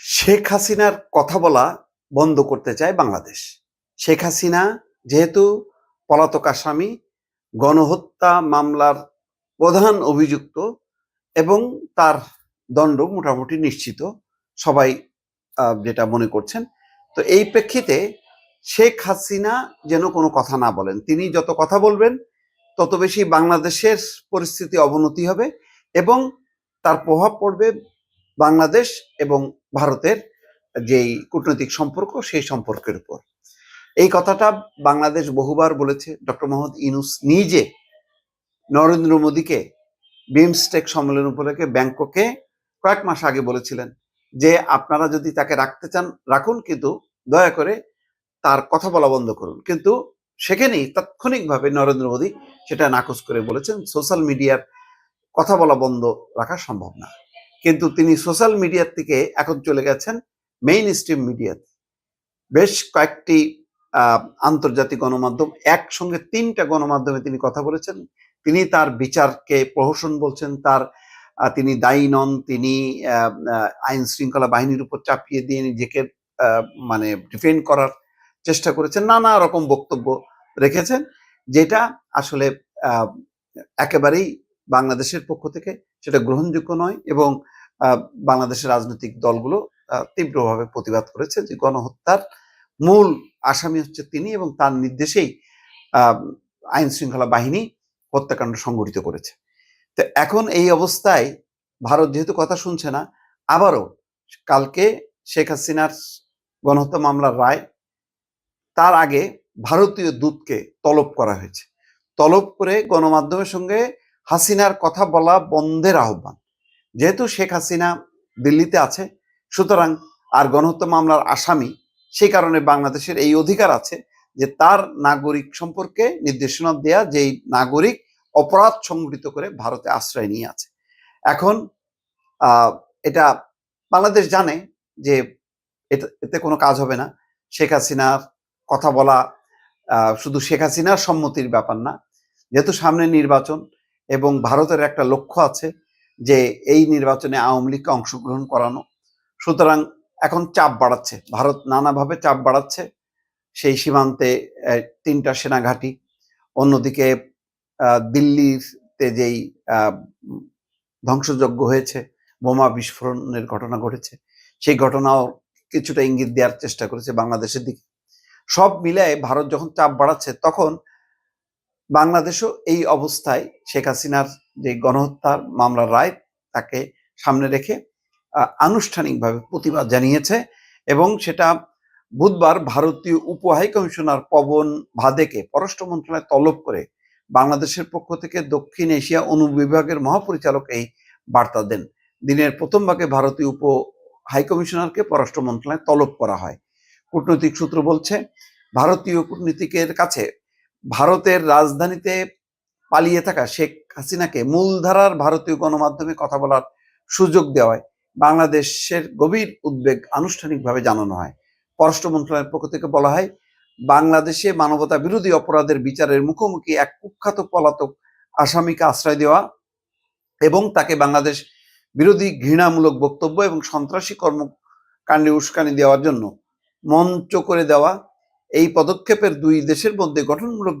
শেখ হাসিনার কথা বলা বন্ধ করতে চায় বাংলাদেশ। শেখ হাসিনা যেহেতু পলাতক আসামি, গণহত্যা মামলার প্রধান অভিযুক্ত এবং তার দণ্ড মোটামুটি নিশ্চিত, সবাই যেটা মনে করছেন। তো এই প্রেক্ষিতে শেখ হাসিনা যেন কোনো কথা না বলেন। তিনি যত কথা বলবেন, তত বেশি বাংলাদেশের পরিস্থিতি অবনতি হবে এবং তার প্রভাব পড়বে বাংলাদেশ এবং ভারতের যেই কূটনৈতিক সম্পর্ক, সেই সম্পর্কের উপর। এই কথাটা বাংলাদেশ বহুবার বলেছে। ডক্টর মোহাম্মদ ইনুস নিজে নরেন্দ্র মোদীকে বিমস্টেক সম্মেলন উপলক্ষে ব্যাংককে কয়েক মাস আগে বলেছিলেন যে, আপনারা যদি তাকে রাখতে চান, রাখুন, কিন্তু দয়া করে তার কথা বলা বন্ধ করুন। কিন্তু সেখানেই তাৎক্ষণিকভাবে নরেন্দ্র মোদী সেটা নাকচ করে বলেছেন, সোশ্যাল মিডিয়ার কথা বলা বন্ধ রাখা সম্ভব না। কিন্তু তিনি সোশ্যাল মিডিয়ার থেকে এখন চলে গেছেন মেইন স্ট্রিম মিডিয়াতে বেশ কয়েকটি আন্তর্জাতিক গণমাধ্যম, একসঙ্গে তিনটা গণমাধ্যমে তিনি কথা বলেছেন। তিনি তার বিচারকে প্রহসন বলছেন, তার তিনি দায়ী নন, তিনি আইন শৃঙ্খলা বাহিনীর উপর চাপিয়ে দিয়ে নিজেকে মানে ডিফেন্ড করার চেষ্টা করেছেন, নানা রকম বক্তব্য রেখেছেন, যেটা আসলে একেবারেই বাংলাদেশের পক্ষ থেকে সেটা গ্রহণযোগ্য নয় এবং বাংলাদেশের রাজনৈতিক দলগুলো তীব্রভাবে প্রতিবাদ করেছে যে গণহত্যার মূল আসামি হচ্ছে তিনি এবং তার নির্দেশেই আইন শৃঙ্খলা বাহিনী হত্যাকাণ্ড সংগঠিত করেছে। তো এখন এই অবস্থায় ভারত যেহেতু কথা শুনছে না, আবারও কালকে শেখ হাসিনার গণহত্যা মামলার রায়, তার আগে ভারতীয় দূতকে তলব করা হয়েছে। তলব করে গণমাধ্যমের সঙ্গে হাসিনার কথা বলা বন্ধের আহ্বান। যেহেতু শেখ হাসিনা দিল্লিতে আছে, সুতরাং আর গণহত্যা মামলার আসামি, সেই কারণে বাংলাদেশের এই অধিকার আছে যে তার নাগরিক সম্পর্কে নির্দেশনা দেয়া, যেই নাগরিক অপরাধ সংগঠিত করে ভারতে আশ্রয় নিয়ে আছে। এখন এটা বাংলাদেশ জানে যে এতে- এতে কোনো কাজ হবে না। শেখ হাসিনার কথা বলা শুধু শেখ হাসিনার সম্মতির ব্যাপার না। যেহেতু সামনে নির্বাচন এবং ভারতের একটা লক্ষ্য আছে যে এই নির্বাচনে আওয়ামী লীগকে অংশগ্রহণ করানো। সুতরাং এখন চাপ বাড়াচ্ছে। ভারত নানাভাবে চাপ বাড়াচ্ছে। সেই সীমান্তে তিনটা সেনাঘাঁটি, অন্যদিকে দিল্লিতে যেই ধ্বংসযজ্ঞ হয়েছে, বোমা বিস্ফোরণের ঘটনা ঘটেছে, সেই ঘটনাও কিছুটা ইঙ্গিত দেওয়ার চেষ্টা করেছে বাংলাদেশের দিকে। সব মিলায় ভারত যখন চাপ বাড়াচ্ছে, তখন বাংলাদেশও এই অবস্থায় শেখ হাসিনার যে গণহত্যার মামলার রায় তাকে সামনে রেখে আনুষ্ঠানিকভাবে প্রতিবাদ জানিয়েছে এবং সেটা বুধবার ভারতীয় উপ হাই কমিশনার পবন ভাদেকে পররাষ্ট্র মন্ত্রণালয় তলব করে বাংলাদেশের পক্ষ থেকে দক্ষিণ এশিয়া অনুবিভাগের মহাপরিচালক এই বার্তা দেন। দিনের প্রথম ভাগে ভারতীয় উপ হাই কমিশনারকে পররাষ্ট্র মন্ত্রণালয়ে তলব করা হয়। কূটনৈতিক সূত্র বলছে, ভারতীয় কূটনীতিকের কাছে ভারতের রাজধানীতে পালিয়ে থাকা শেখ হাসিনাকে মূলধারার ভারতীয় গণমাধ্যমে কথা বলার সুযোগ দেওয়ায় বাংলাদেশের গভীর উদ্বেগ আনুষ্ঠানিকভাবে জানানো হয়। পররাষ্ট্র মন্ত্রণালয়ের পক্ষ থেকে বলা হয়, বাংলাদেশে মানবতা বিরোধী অপরাধের বিচারের মুখোমুখি এক কুখ্যাত পলাতক আসামিকে আশ্রয় দেওয়া এবং তাকে বাংলাদেশ বিরোধী ঘৃণামূলক বক্তব্য এবং সন্ত্রাসী কর্মকাণ্ডে উস্কানি দেওয়ার জন্য মঞ্চ করে দেওয়া এই পদক্ষেপের দুই দেশের মধ্যে গঠনমূলক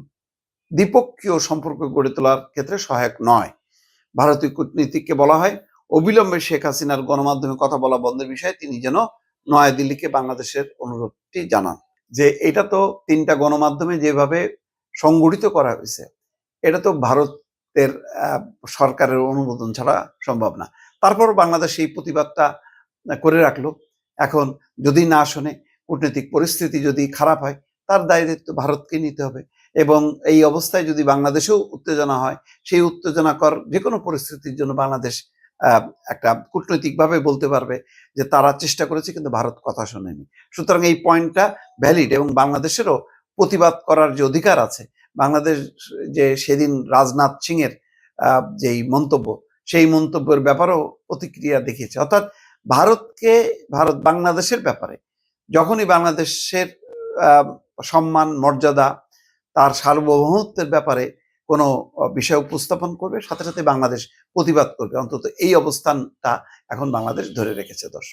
দ্বিপক্ষীয় সম্পর্ক গড়ে তোলার ক্ষেত্রে সহায়ক নয়। ভারতীয় কূটনীতিককে বলা হয়, অবিলম্বে শেখ হাসিনার গণমাধ্যমে কথা বলা বন্ধের বিষয়ে তিনি যেন নয়াদিল্লিকে বাংলাদেশের অনুরোধটি জানান। যে এটা তো তিনটা গণমাধ্যমে যেভাবে সংগঠিত করা হয়েছে, এটা তো ভারতের সরকারের অনুমোদন ছাড়া সম্ভব না। তারপর বাংলাদেশ এই প্রতিবাদটা করে রাখল। এখন যদি না শোনে কূটনৈতিক পরিস্থিতি যদি খারাপ হয়, তার দায় দায়িত্ব ভারতকে নিতে হবে। এবং এই অবস্থায় যদি বাংলাদেশেও উত্তেজনা হয়, সেই উত্তেজনাকর যে কোনো পরিস্থিতির জন্য বাংলাদেশ একটা কূটনৈতিকভাবে বলতে পারবে যে তারা চেষ্টা করেছে, কিন্তু ভারত কথা শোনেনি। সুতরাং এই পয়েন্টটা ভ্যালিড এবং বাংলাদেশেরও প্রতিবাদ করার যে অধিকার আছে, বাংলাদেশ যে সেদিন রাজনাথ সিংয়ের যেই মন্তব্য, সেই মন্তব্যের ব্যাপারেও প্রতিক্রিয়া দেখিয়েছে। অর্থাৎ ভারতকে, ভারত বাংলাদেশের ব্যাপারে যখনই বাংলাদেশের সম্মান, মর্যাদা, তার সার্বভৌমত্বের ব্যাপারে কোনো বিষয় উপস্থাপন করবে, সাথে সাথে বাংলাদেশ প্রতিবাদ করবে। অন্তত এই অবস্থানটা এখন বাংলাদেশ ধরে রেখেছে দর্শক।